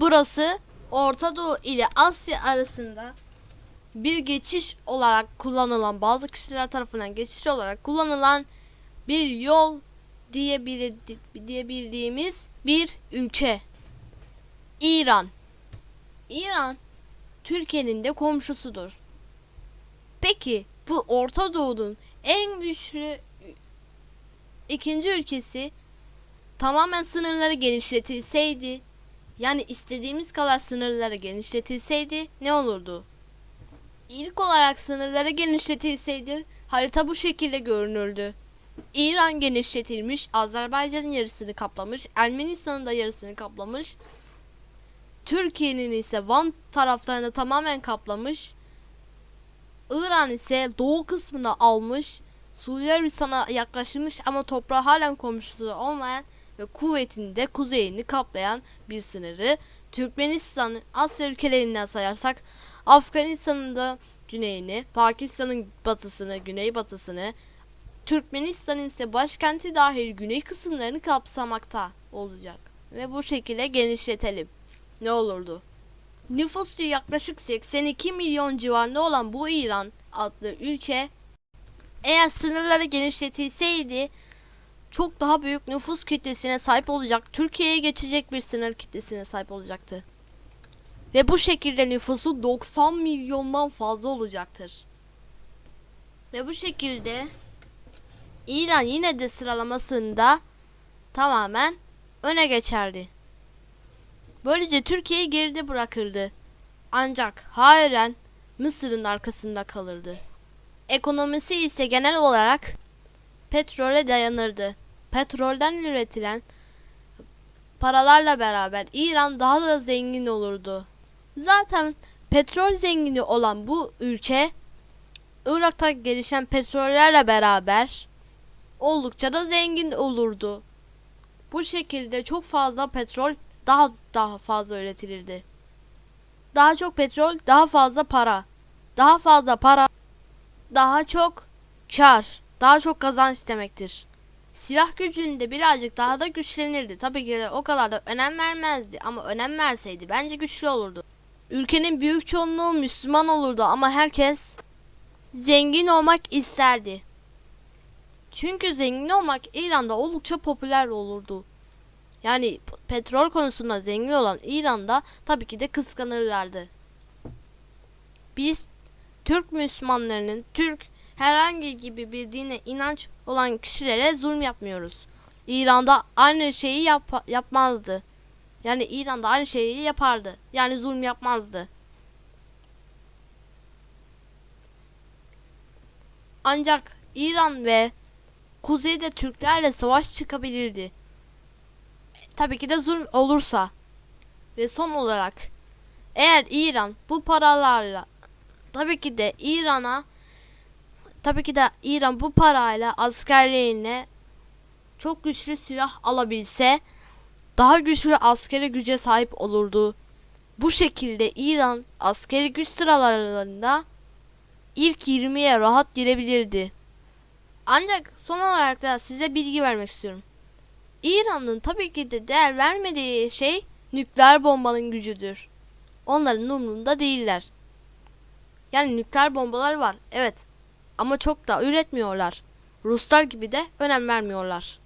Burası Orta Doğu ile Asya arasında bir geçiş olarak kullanılan bazı kişiler tarafından geçiş olarak kullanılan bir yol diyebildi- diyebildiğimiz bir ülke. İran. İran Türkiye'nin de komşusudur. Peki bu Orta Doğu'nun en güçlü ikinci ülkesi tamamen sınırları genişletilseydi yani istediğimiz kadar sınırları genişletilseydi ne olurdu? İlk olarak sınırları genişletilseydi harita bu şekilde görünürdü. İran genişletilmiş, Azerbaycan'ın yarısını kaplamış, Ermenistan'ın da yarısını kaplamış. Türkiye'nin ise Van taraflarını tamamen kaplamış. İran ise doğu kısmını almış. Suudi Arabistan'a yaklaşmış ama toprağı halen komşusu olmayan ve kuvvetini de kuzeyini kaplayan bir sınırı. Türkmenistan Asya ülkelerinden sayarsak Afganistan'ın da güneyini, Pakistan'ın batısını, güneybatısını, Türkmenistan'ın ise başkenti dahil güney kısımlarını kapsamakta olacak. Ve bu şekilde genişletelim. Ne olurdu? Nüfusu yaklaşık 82 milyon civarında olan bu İran adlı ülke eğer sınırları genişletilseydi çok daha büyük nüfus kitlesine sahip olacak. Türkiye'ye geçecek bir sınır kitlesine sahip olacaktı. Ve bu şekilde nüfusu 90 milyondan fazla olacaktır. Ve bu şekilde İran yine de sıralamasında tamamen öne geçerdi. Böylece Türkiye'yi geride bırakırdı. Ancak halen Mısır'ın arkasında kalırdı. Ekonomisi ise genel olarak petrole dayanırdı. Petrolden üretilen paralarla beraber İran daha da zengin olurdu. Zaten petrol zengini olan bu ülke Irak'ta gelişen petrollerle beraber oldukça da zengin olurdu. Bu şekilde çok fazla petrol daha daha fazla üretilirdi. Daha çok petrol, daha fazla para. Daha fazla para, daha çok kar, daha çok kazanç demektir. Silah gücünde birazcık daha da güçlenirdi. Tabii ki de o kadar da önem vermezdi ama önem verseydi bence güçlü olurdu. Ülkenin büyük çoğunluğu Müslüman olurdu ama herkes zengin olmak isterdi. Çünkü zengin olmak İran'da oldukça popüler olurdu. Yani petrol konusunda zengin olan İran'da tabii ki de kıskanırlardı. Biz Türk Müslümanlarının Türk herhangi gibi bir dine inanç olan kişilere zulüm yapmıyoruz. İran'da aynı şeyi yap- yapmazdı. Yani İran'da aynı şeyi yapardı. Yani zulüm yapmazdı. Ancak İran ve kuzeyde Türklerle savaş çıkabilirdi. Tabii ki de zulüm olursa. Ve son olarak eğer İran bu paralarla tabii ki de İran'a tabii ki de İran bu parayla askerlerine çok güçlü silah alabilse daha güçlü askeri güce sahip olurdu. Bu şekilde İran askeri güç sıralarında ilk 20'ye rahat girebilirdi. Ancak son olarak da size bilgi vermek istiyorum. İran'ın tabii ki de değer vermediği şey nükleer bombanın gücüdür. Onların umrunda değiller. Yani nükleer bombalar var evet ama çok da üretmiyorlar. Ruslar gibi de önem vermiyorlar.